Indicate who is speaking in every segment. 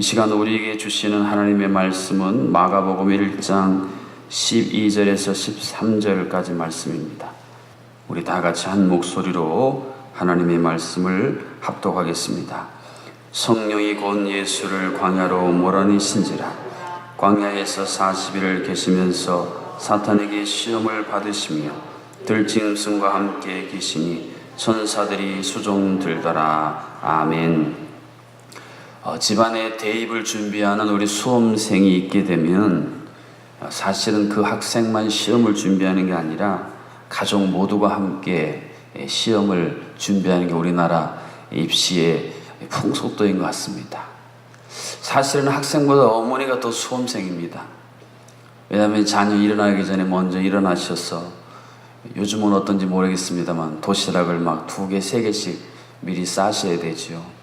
Speaker 1: 이 시간 우리에게 주시는 하나님의 말씀은 마가복음 1장 12절에서 13절까지 말씀입니다. 우리 다 같이 한 목소리로 하나님의 말씀을 합독하겠습니다. 성령이 곧 예수를 광야로 몰아내신지라 광야에서 40일을 계시면서 사탄에게 시험을 받으시며 들짐승과 함께 계시니 천사들이 수종 들더라 아멘. 어, 집안에 대입을 준비하는 우리 수험생이 있게 되면 어, 사실은 그 학생만 시험을 준비하는 게 아니라 가족 모두가 함께 예, 시험을 준비하는 게 우리나라 입시의 풍속도인 것 같습니다. 사실은 학생보다 어머니가 더 수험생입니다. 왜냐하면 자녀 일어나기 전에 먼저 일어나셔서 요즘은 어떤지 모르겠습니다만 도시락을 막 두 개, 세 개씩 미리 싸셔야 되지요.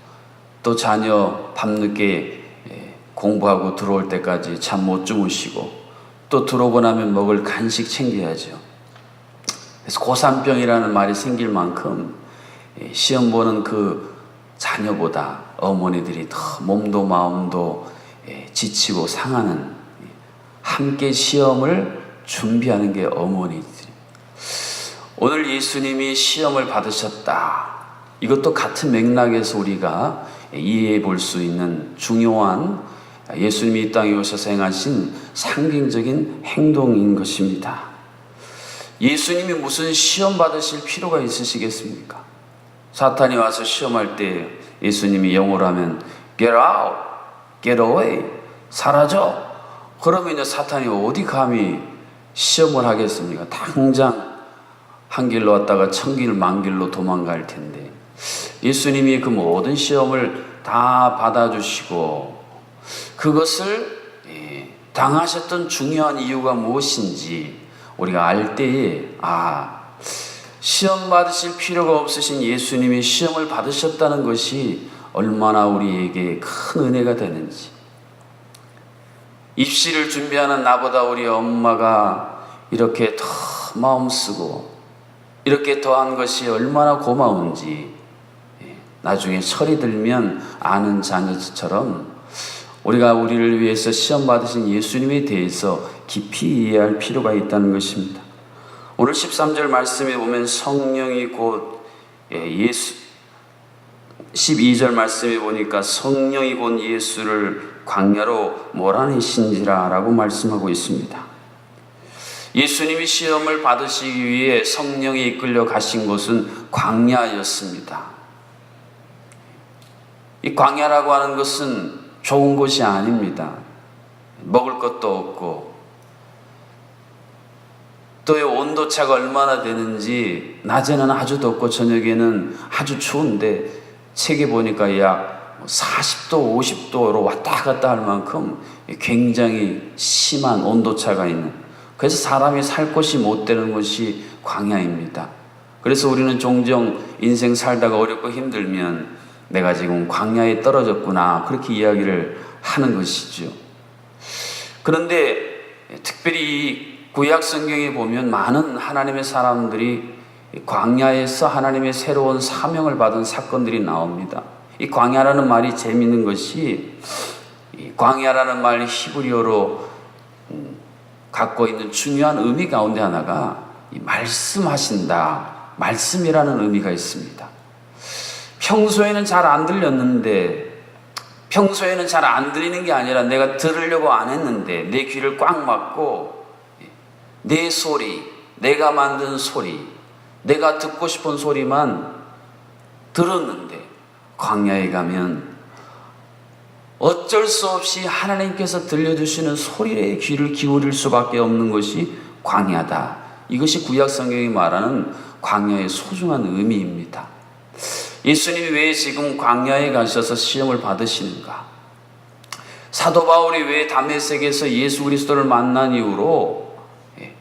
Speaker 1: 또 자녀 밤늦게 예, 공부하고 들어올 때까지 잠 못 주무시고 또 들어오고 나면 먹을 간식 챙겨야죠. 그래서 고산병이라는 말이 생길 만큼 예, 시험 보는 그 자녀보다 어머니들이 더 몸도 마음도 예, 지치고 상하는 예, 함께 시험을 준비하는 게 어머니들. 오늘 예수님이 시험을 받으셨다. 이것도 같은 맥락에서 우리가 이해해 볼 수 있는 중요한 예수님이 이 땅에 오셔서 행하신 상징적인 행동인 것입니다. 예수님이 무슨 시험 받으실 필요가 있으시겠습니까? 사탄이 와서 시험할 때 예수님이 영어로 하면 get out, get away, 사라져. 그러면 사탄이 어디 감히 시험을 하겠습니까? 당장 한 길로 왔다가 천 길, 만 길로 도망갈 텐데 예수님이 그 모든 시험을 다 받아주시고 그것을 예, 당하셨던 중요한 이유가 무엇인지 우리가 알 때에 아 시험 받으실 필요가 없으신 예수님이 시험을 받으셨다는 것이 얼마나 우리에게 큰 은혜가 되는지. 입시를 준비하는 나보다 우리 엄마가 이렇게 더 마음 쓰고 이렇게 더한 것이 얼마나 고마운지 예, 나중에 철이 들면 아는 자녀처럼 우리가 우리를 위해서 시험 받으신 예수님에 대해서 깊이 이해할 필요가 있다는 것입니다. 오늘 13절 말씀에 보면 성령이 곧 예, 예수 12절 말씀에 보니까 성령이 곧 예수를 광야로 몰아내신지라라고 말씀하고 있습니다. 예수님이 시험을 받으시기 위해 성령이 이끌려 가신 곳은 광야였습니다. 이 광야라고 하는 것은 좋은 곳이 아닙니다. 먹을 것도 없고 또 온도차가 얼마나 되는지 낮에는 아주 덥고 저녁에는 아주 추운데 책에 보니까 약 40도, 50도로 왔다 갔다 할 만큼 굉장히 심한 온도차가 있는 그래서 사람이 살 곳이 못 되는 것이 광야입니다. 그래서 우리는 종종 인생 살다가 어렵고 힘들면 내가 지금 광야에 떨어졌구나 그렇게 이야기를 하는 것이죠. 그런데 특별히 구약 성경에 보면 많은 하나님의 사람들이 광야에서 하나님의 새로운 사명을 받은 사건들이 나옵니다. 이 광야라는 말이 재미있는 것이 광야라는 말 히브리어로 갖고 있는 중요한 의미 가운데 하나가 말씀하신다, 말씀이라는 의미가 있습니다. 평소에는 잘 안 들렸는데, 평소에는 잘 안 들리는 게 아니라 내가 들으려고 안 했는데, 내 귀를 꽉 막고, 내 소리, 내가 만든 소리, 내가 듣고 싶은 소리만 들었는데, 광야에 가면 어쩔 수 없이 하나님께서 들려주시는 소리에 귀를 기울일 수밖에 없는 것이 광야다. 이것이 구약 성경이 말하는 광야의 소중한 의미입니다. 예수님이 왜 지금 광야에 가셔서 시험을 받으시는가? 사도 바울이 왜 담메색에서 예수 그리스도를 만난 이후로 예,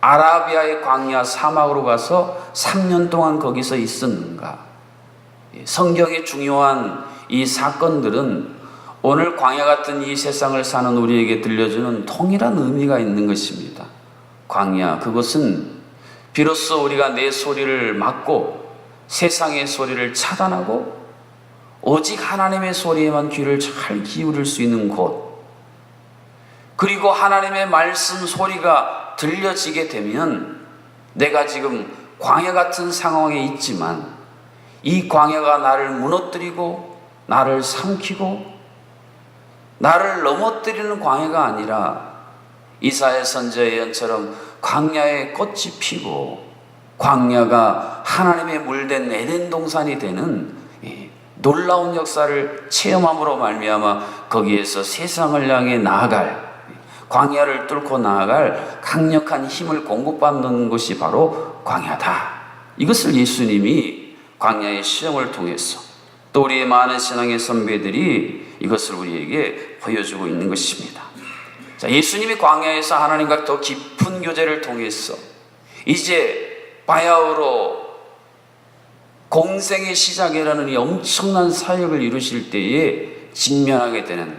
Speaker 1: 아라비아의 광야 사막으로 가서 3년 동안 거기서 있었는가? 예, 성경의 중요한 이 사건들은 오늘 광야 같은 이 세상을 사는 우리에게 들려주는 동일한 의미가 있는 것입니다. 광야, 그것은 비로소 우리가 내 소리를 막고 세상의 소리를 차단하고 오직 하나님의 소리에만 귀를 잘 기울일 수 있는 곳, 그리고 하나님의 말씀 소리가 들려지게 되면 내가 지금 광야 같은 상황에 있지만 이 광야가 나를 무너뜨리고 나를 삼키고 나를 넘어뜨리는 광야가 아니라 이사의 선지의 예언처럼 광야에 꽃이 피고 광야가 하나님의 물된 에덴 동산이 되는 이 놀라운 역사를 체험함으로 말미암아 거기에서 세상을 향해 나아갈 광야를 뚫고 나아갈 강력한 힘을 공급받는 것이 바로 광야다. 이것을 예수님이 광야의 시험을 통해서 또 우리의 많은 신앙의 선배들이 이것을 우리에게 보여주고 있는 것입니다. 자, 예수님이 광야에서 하나님과 더 깊은 교제를 통해서 이제 바야흐로 공생의 시작이라는 이 엄청난 사역을 이루실 때에 직면하게 되는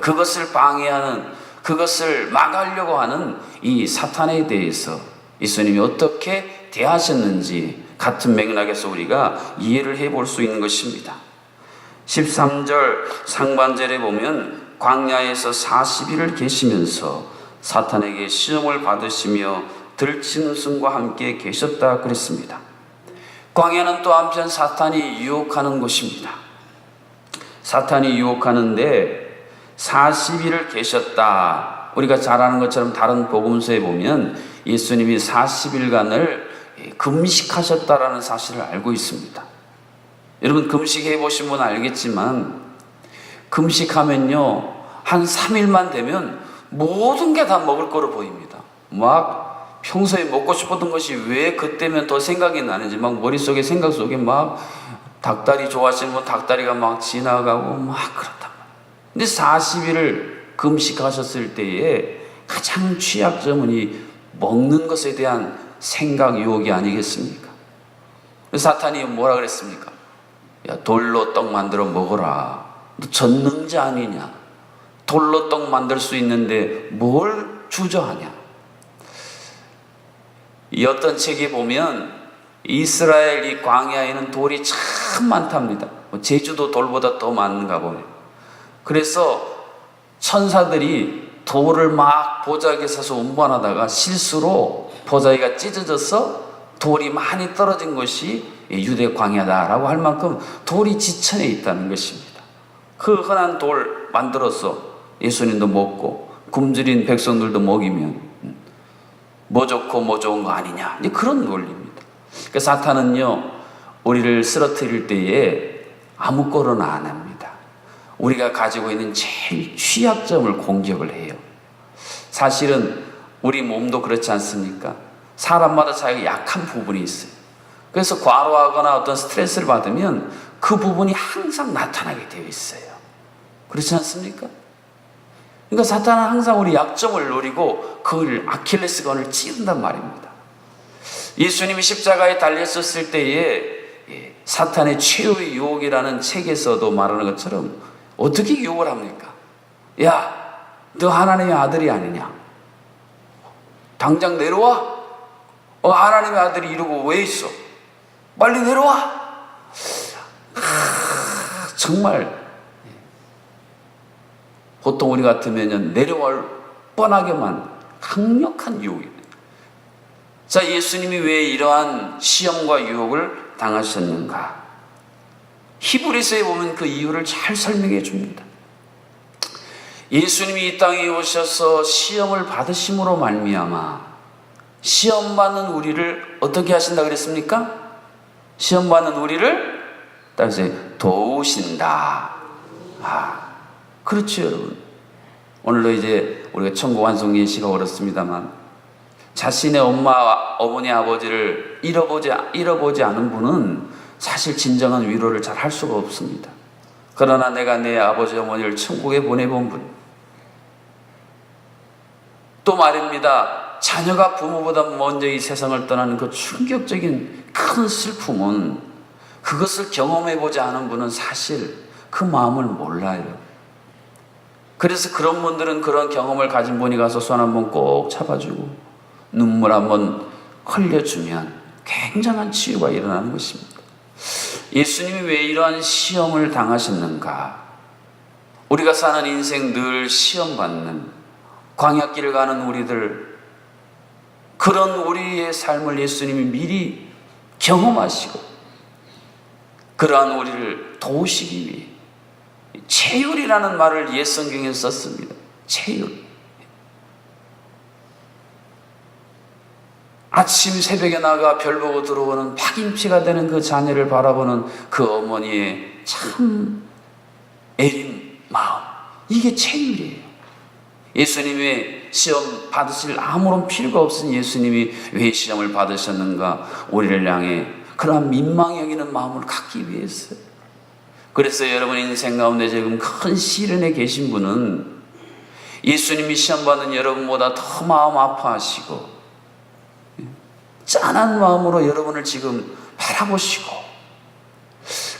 Speaker 1: 그것을 방해하는 그것을 막으려고 하는 이 사탄에 대해서 예수님이 어떻게 대하셨는지 같은 맥락에서 우리가 이해를 해볼 수 있는 것입니다. 13절 상반절에 보면 광야에서 40일을 계시면서 사탄에게 시험을 받으시며 순과 함께 계셨다 그랬습니다. 광야는 또 한편 사탄이 유혹하는 곳입니다. 사탄이 유혹하는데 40일을 계셨다. 우리가 잘 아는 것처럼 다른 복음서에 보면 예수님이 40일간을 금식하셨다라는 사실을 알고 있습니다. 여러분 금식해 보신 분 알겠지만 금식하면요 한 3일만 되면 모든 게 다 먹을 거로 보입니다. 막 평소에 먹고 싶었던 것이 왜 그때면 더 생각이 나는지 막 머릿속에 생각 속에 막 닭다리 좋아하시는 분 닭다리가 막 지나가고 막 그렇단 말이에요. 근데 40일을 금식하셨을 때에 가장 취약점은 이 먹는 것에 대한 생각 유혹이 아니겠습니까? 사탄이 뭐라 그랬습니까? 야, 돌로 떡 만들어 먹어라. 너 전능자 아니냐? 돌로 떡 만들 수 있는데 뭘 주저하냐? 이 어떤 책에 보면 이스라엘 이 광야에는 돌이 참 많답니다. 뭐 제주도 돌보다 더 많은가 보네요. 그래서 천사들이 돌을 막 보자기에 서서 운반하다가 실수로 보자기가 찢어져서 돌이 많이 떨어진 것이 유대 광야다라고 할 만큼 돌이 지천에 있다는 것입니다. 그 흔한 돌 만들어서 예수님도 먹고 굶주린 백성들도 먹이면 뭐 좋고 뭐 좋은 거 아니냐 그런 논리입니다. 그러니까 사탄은요 우리를 쓰러뜨릴 때에 아무 거로나 안 합니다. 우리가 가지고 있는 제일 취약점을 공격을 해요. 사실은 우리 몸도 그렇지 않습니까? 사람마다 자기가 약한 부분이 있어요. 그래서 과로하거나 어떤 스트레스를 받으면 그 부분이 항상 나타나게 되어 있어요. 그렇지 않습니까? 그러니까 사탄은 항상 우리 약점을 노리고 그걸 아킬레스건을 찌른단 말입니다. 예수님이 십자가에 달렸었을 때에 예, 사탄의 최후의 유혹이라는 책에서도 말하는 것처럼 어떻게 유혹을 합니까? 야, 너 하나님의 아들이 아니냐? 당장 내려와? 어, 하나님의 아들이 이러고 왜 있어? 빨리 내려와! 아, 정말 보통 우리 같으면 내려올 뻔하게만 강력한 유혹입니다. 자, 예수님이 왜 이러한 시험과 유혹을 당하셨는가? 히브리서에 보면 그 이유를 잘 설명해 줍니다. 예수님이 이 땅에 오셔서 시험을 받으심으로 말미암아 시험 받는 우리를 어떻게 하신다 그랬습니까? 시험 받는 우리를 따라서 도우신다. 아, 그렇죠, 여러분. 오늘도 이제 우리가 천국 완성 예시가 어렵습니다만 자신의 엄마, 어머니, 아버지를 잃어보지 잃어보지 않은 분은 사실 진정한 위로를 잘 할 수가 없습니다. 그러나 내가 내 아버지 어머니를 천국에 보내본 분. 또 말입니다. 자녀가 부모보다 먼저 이 세상을 떠나는 그 충격적인 큰 슬픔은 그것을 경험해 보지 않은 분은 사실 그 마음을 몰라요. 그래서 그런 분들은 그런 경험을 가진 분이 가서 손 한번 꼭 잡아주고 눈물 한번 흘려주면 굉장한 치유가 일어나는 것입니다. 예수님이 왜 이러한 시험을 당하셨는가? 우리가 사는 인생 늘 시험 받는 광야길을 가는 우리들 그런 우리의 삶을 예수님이 미리 경험하시고 그러한 우리를 도우시기 위해 체율이라는 말을 옛 성경에 썼습니다. 체율. 아침 새벽에 나가 별 보고 들어오는 파김치가 되는 그 자녀를 바라보는 그 어머니의 참 애린 마음. 이게 체율이에요. 예수님의 시험 받으실 아무런 필요가 없은 예수님이 왜 시험을 받으셨는가? 우리를 향해 그러한 민망히 여기는 마음을 갖기 위해서요. 그래서 여러분 인생 가운데 지금 큰 시련에 계신 분은 예수님이 시험 받는 여러분보다 더 마음 아파하시고 짠한 마음으로 여러분을 지금 바라보시고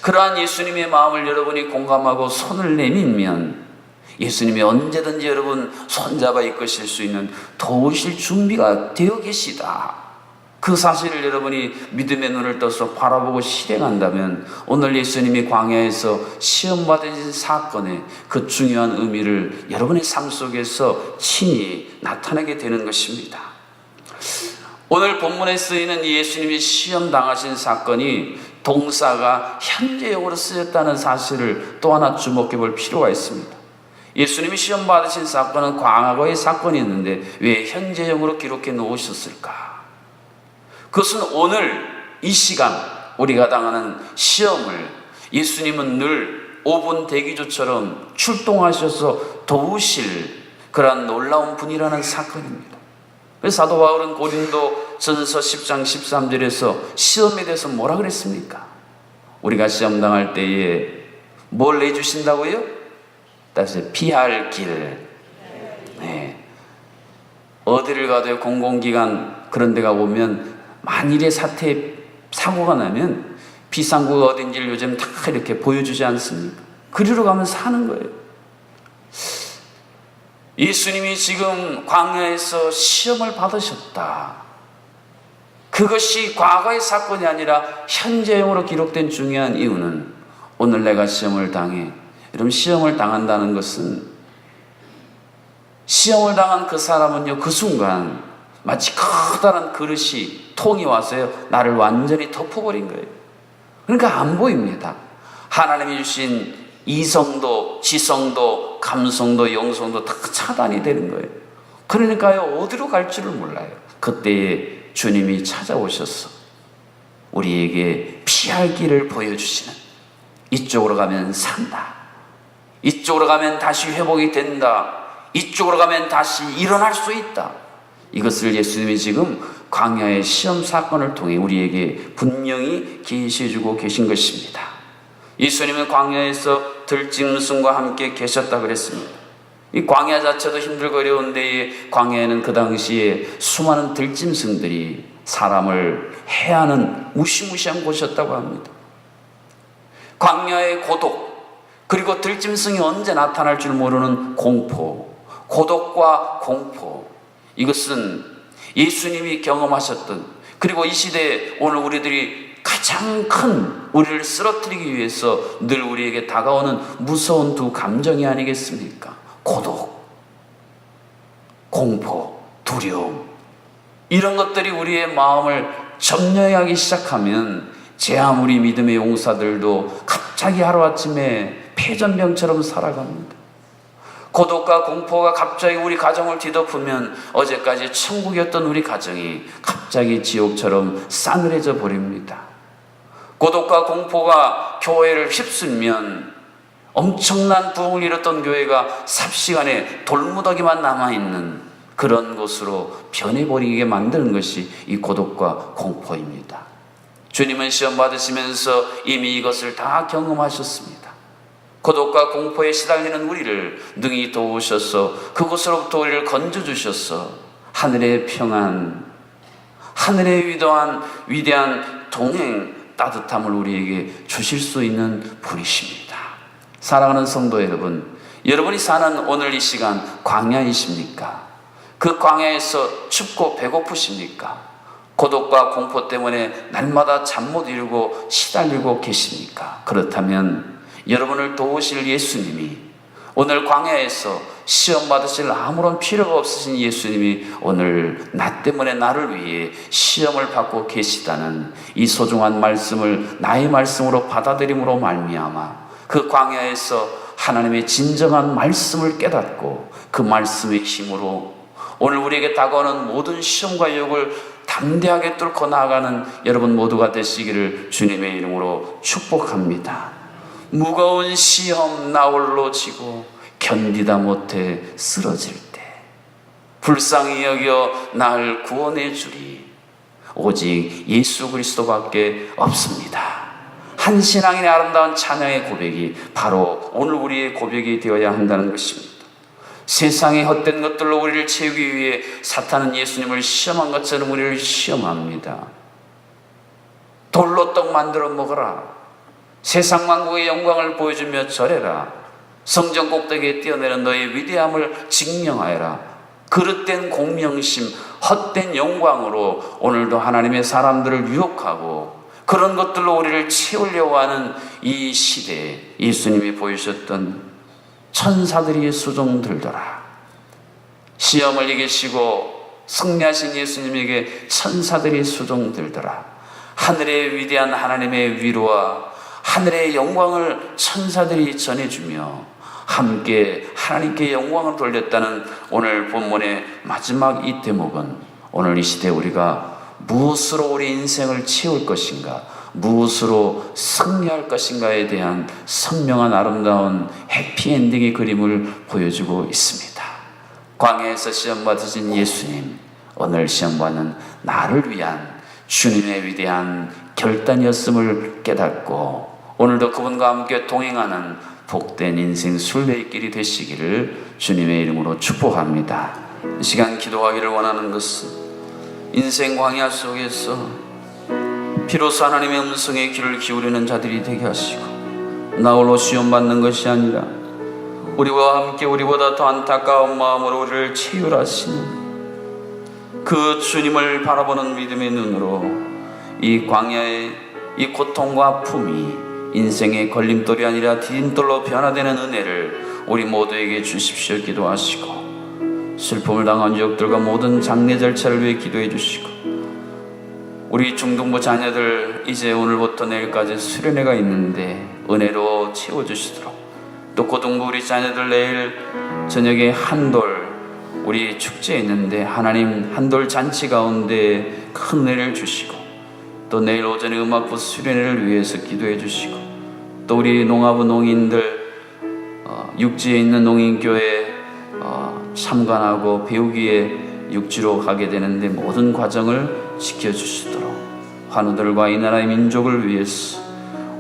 Speaker 1: 그러한 예수님의 마음을 여러분이 공감하고 손을 내밀면 예수님이 언제든지 여러분 손잡아 이끄실 수 있는 도우실 준비가 되어 계시다. 그 사실을 여러분이 믿음의 눈을 떠서 바라보고 실행한다면 오늘 예수님이 광야에서 시험 받으신 사건의 그 중요한 의미를 여러분의 삶 속에서 친히 나타내게 되는 것입니다. 오늘 본문에 쓰이는 예수님이 시험 당하신 사건이 동사가 현재형으로 쓰였다는 사실을 또 하나 주목해 볼 필요가 있습니다. 예수님이 시험 받으신 사건은 과거의 사건이었는데 왜 현재형으로 기록해 놓으셨을까? 그것은 오늘 이 시간 우리가 당하는 시험을 예수님은 늘 5분 대기조처럼 출동하셔서 도우실 그러한 놀라운 분이라는 사건입니다. 그래서 사도 바울은 고린도 전서 10장 13절에서 시험에 대해서 뭐라 그랬습니까? 우리가 시험 당할 때에 뭘 내주신다고요? 다시 피할 길. 네. 어디를 가도 공공기관 그런 데가 보면 만일의 사태 사고가 나면 비상구가 어딘지를 요즘 다 이렇게 보여주지 않습니까? 그리로 가면 사는 거예요. 예수님이 지금 광야에서 시험을 받으셨다. 그것이 과거의 사건이 아니라 현재형으로 기록된 중요한 이유는 오늘 내가 시험을 당해. 여러분, 시험을 당한다는 것은 시험을 당한 그 사람은요, 그 순간 마치 커다란 그릇이 통이 와서요, 나를 완전히 덮어버린 거예요. 그러니까 안 보입니다. 하나님이 주신 이성도, 지성도, 감성도, 영성도 다 차단이 되는 거예요. 그러니까요, 어디로 갈 줄을 몰라요. 그때에 주님이 찾아오셔서 우리에게 피할 길을 보여주시는 이쪽으로 가면 산다. 이쪽으로 가면 다시 회복이 된다. 이쪽으로 가면 다시 일어날 수 있다. 이것을 예수님이 지금 광야의 시험 사건을 통해 우리에게 분명히 계시해 주고 계신 것입니다. 예수님은 광야에서 들짐승과 함께 계셨다 그랬습니다. 이 광야 자체도 힘들고 어려운 데에 광야에는 그 당시에 수많은 들짐승들이 사람을 해하는 무시무시한 곳이었다고 합니다. 광야의 고독, 그리고 들짐승이 언제 나타날 줄 모르는 공포, 고독과 공포, 이것은 예수님이 경험하셨던, 그리고 이 시대에 오늘 우리들이 가장 큰 우리를 쓰러뜨리기 위해서 늘 우리에게 다가오는 무서운 두 감정이 아니겠습니까? 고독, 공포, 두려움. 이런 것들이 우리의 마음을 점령하기 시작하면 제 아무리 믿음의 용사들도 갑자기 하루아침에 폐전병처럼 살아갑니다. 고독과 공포가 갑자기 우리 가정을 뒤덮으면 어제까지 천국이었던 우리 가정이 갑자기 지옥처럼 싸늘해져 버립니다. 고독과 공포가 교회를 휩쓸면 엄청난 부흥을 이뤘던 교회가 삽시간에 돌무더기만 남아있는 그런 곳으로 변해버리게 만드는 것이 이 고독과 공포입니다. 주님은 시험 받으시면서 이미 이것을 다 경험하셨습니다. 고독과 공포에 시달리는 우리를 능히 도우셔서 그곳으로부터 우리를 건져주셔서 하늘의 평안, 하늘의 위대한, 위대한 동행, 따뜻함을 우리에게 주실 수 있는 분이십니다. 사랑하는 성도 여러분, 여러분이 사는 오늘 이 시간 광야이십니까? 그 광야에서 춥고 배고프십니까? 고독과 공포 때문에 날마다 잠 못 이루고 시달리고 계십니까? 그렇다면 여러분을 도우실 예수님이 오늘 광야에서 시험 받으실 아무런 필요가 없으신 예수님이 오늘 나 때문에 나를 위해 시험을 받고 계시다는 이 소중한 말씀을 나의 말씀으로 받아들임으로 말미암아 그 광야에서 하나님의 진정한 말씀을 깨닫고 그 말씀의 힘으로 오늘 우리에게 다가오는 모든 시험과 유혹을 담대하게 뚫고 나아가는 여러분 모두가 되시기를 주님의 이름으로 축복합니다. 무거운 시험 나홀로 지고 견디다 못해 쓰러질 때 불쌍히 여겨 날 구원해 주리 오직 예수 그리스도밖에 없습니다. 한 신앙인의 아름다운 찬양의 고백이 바로 오늘 우리의 고백이 되어야 한다는 것입니다. 세상의 헛된 것들로 우리를 채우기 위해 사탄은 예수님을 시험한 것처럼 우리를 시험합니다. 돌로 떡 만들어 먹어라. 세상 왕국의 영광을 보여주며 절해라. 성전 꼭대기에 뛰어내는 너의 위대함을 증명하여라. 그릇된 공명심, 헛된 영광으로 오늘도 하나님의 사람들을 유혹하고 그런 것들로 우리를 채우려고 하는 이 시대에 예수님이 보이셨던 천사들이 수종들더라. 시험을 이기시고 승리하신 예수님에게 천사들이 수종들더라. 하늘의 위대한 하나님의 위로와 하늘의 영광을 천사들이 전해주며 함께 하나님께 영광을 돌렸다는 오늘 본문의 마지막 이 대목은 오늘 이 시대 우리가 무엇으로 우리 인생을 채울 것인가, 무엇으로 승리할 것인가에 대한 선명한 아름다운 해피엔딩의 그림을 보여주고 있습니다. 광야에서 시험 받으신 예수님, 오늘 시험 받는 나를 위한 주님의 위대한 결단이었음을 깨닫고 오늘도 그분과 함께 동행하는 복된 인생 순례의 길이 되시기를 주님의 이름으로 축복합니다. 이 시간 기도하기를 원하는 것은 인생 광야 속에서 비로소 하나님의 음성에 귀를 기울이는 자들이 되게 하시고 나홀로 시험 받는 것이 아니라 우리와 함께 우리보다 더 안타까운 마음으로 우리를 치유하시는 그 주님을 바라보는 믿음의 눈으로 이 광야의 이 고통과 아픔이 인생의 걸림돌이 아니라 디딤돌로 변화되는 은혜를 우리 모두에게 주십시오. 기도하시고 슬픔을 당한 지역들과 모든 장례 절차를 위해 기도해 주시고 우리 중등부 자녀들 이제 오늘부터 내일까지 수련회가 있는데 은혜로 채워주시도록 또 고등부 우리 자녀들 내일 저녁에 한돌 우리 축제 있는데 하나님 한돌 잔치 가운데 큰 은혜를 주시고 또 내일 오전에 음악부 수련회를 위해서 기도해 주시고 또 우리 농아부 농인들 어, 육지에 있는 농인교회 어, 참관하고 배우기에 육지로 가게 되는데 모든 과정을 지켜주시도록 환우들과 이 나라의 민족을 위해서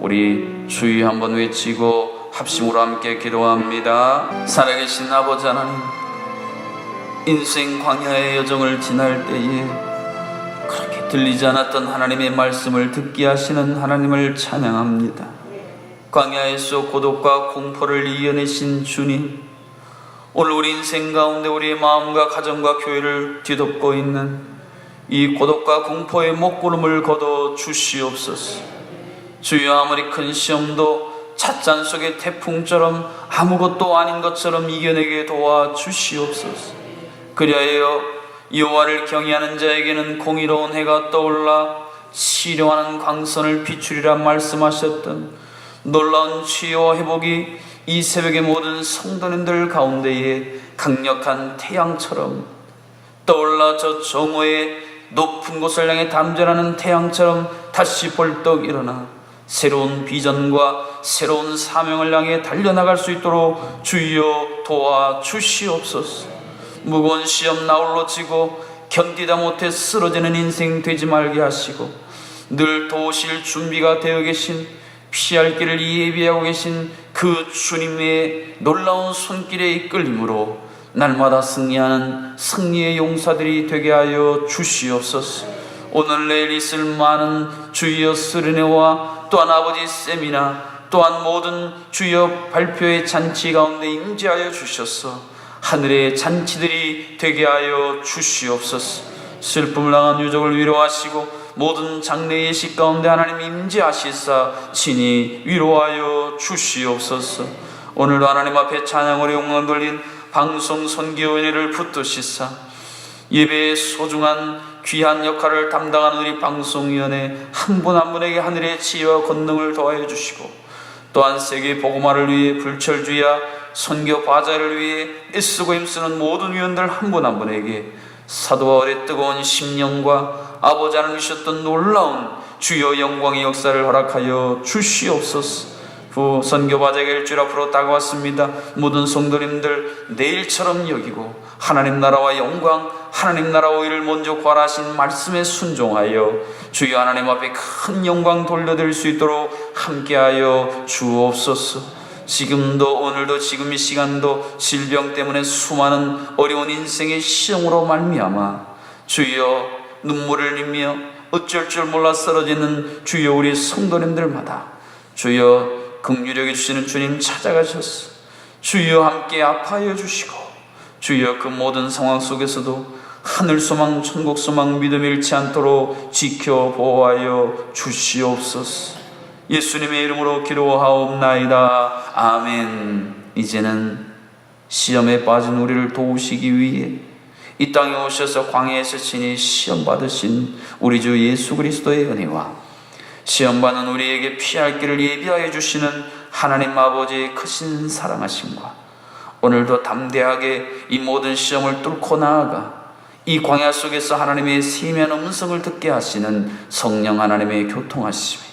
Speaker 1: 우리 주의 한번 외치고 합심으로 함께 기도합니다. 살아계신 아버지 하나님 인생 광야의 여정을 지날 때에 들리지 않았던 하나님의 말씀을 듣게 하시는 하나님을 찬양합니다. 광야에서 고독과 공포를 이겨내신 주님, 오늘 우리 인생 가운데 우리의 마음과 가정과 교회를 뒤덮고 있는 이 고독과 공포의 목구름을 걷어 주시옵소서. 주여 아무리 큰 시험도 찻잔 속의 태풍처럼 아무것도 아닌 것처럼 이겨내게 도와 주시옵소서. 그리하여 여호와를 경외하는 자에게는 공의로운 해가 떠올라 치료하는 광선을 비추리라 말씀하셨던 놀라운 치유와 회복이 이 새벽의 모든 성도님들 가운데에 강력한 태양처럼 떠올라 저 정오의 높은 곳을 향해 담전하는 태양처럼 다시 벌떡 일어나 새로운 비전과 새로운 사명을 향해 달려나갈 수 있도록 주여 도와 주시옵소서. 무거운 시험 나홀로 지고 견디다 못해 쓰러지는 인생 되지 말게 하시고 늘 도우실 준비가 되어 계신 피할 길을 예비하고 계신 그 주님의 놀라운 손길에 이끌림으로 날마다 승리하는 승리의 용사들이 되게 하여 주시옵소서. 오늘 내일 있을 많은 주여 스르네와 또한 아버지 세미나 또한 모든 주여 발표의 잔치 가운데 임재하여 주셔서 하늘의 잔치들이 되게 하여 주시옵소서. 슬픔을 당한 유족을 위로하시고 모든 장래 예식 가운데 하나님 임재하시사 친히 위로하여 주시옵소서. 오늘도 하나님 앞에 찬양으로 영광 돌린 방송 선교인회를 붙드시사 예배의 소중한 귀한 역할을 담당하는 우리 방송위원회 한 분 한 분에게 하늘의 지혜와 권능을 더하여 주시고 또한 세계 복음화를 위해 불철주의와 선교 바자를 위해 애쓰고 힘쓰는 모든 위원들 한 분 한 분에게 사도와 어의 뜨거운 심령과 아버지 하나님 주셨던 놀라운 주여 영광의 역사를 허락하여 주시옵소서. 부 선교 바자가 일주일 앞으로 다가왔습니다. 모든 성도님들 내일처럼 여기고 하나님 나라와 영광, 하나님 나라와 의를 먼저 구하신 말씀에 순종하여 주여 하나님 앞에 큰 영광 돌려드릴 수 있도록 함께하여 주옵소서. 지금도 오늘도 지금 이 시간도 질병 때문에 수많은 어려운 인생의 시험으로 말미암아 주여 눈물을 흘리며 어쩔 줄 몰라 쓰러지는 주여 우리 성도님들마다 주여 긍휼하게 주시는 주님 찾아가셨어 주여 함께 아파하여 주시고 주여 그 모든 상황 속에서도 하늘 소망 천국 소망 믿음 잃지 않도록 지켜 보호하여 주시옵소서 예수님의 이름으로 기도하옵나이다. 아멘. 이제는 시험에 빠진 우리를 도우시기 위해 이 땅에 오셔서 광야에서 친히 시험 받으신 우리 주 예수 그리스도의 은혜와 시험 받는 우리에게 피할 길을 예비하여 주시는 하나님 아버지의 크신 사랑하심과 오늘도 담대하게 이 모든 시험을 뚫고 나아가 이 광야 속에서 하나님의 세미한 음성을 듣게 하시는 성령 하나님의 교통하심이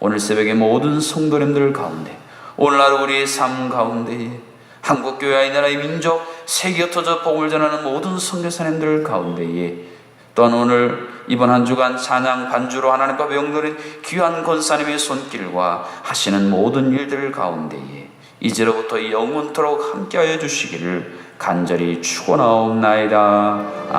Speaker 1: 오늘 새벽에 모든 성도님들 가운데 오늘 하루 우리의 삶 가운데에 한국교회와 이 나라의 민족 세계 흩어져 복을 전하는 모든 선교사님들 가운데에 또한 오늘 이번 한 주간 찬양 반주로 하나님과 명도는 귀한 권사님의 손길과 하시는 모든 일들 가운데에 이제로부터 영원토록 함께하여 주시기를 간절히 축원하옵나이다.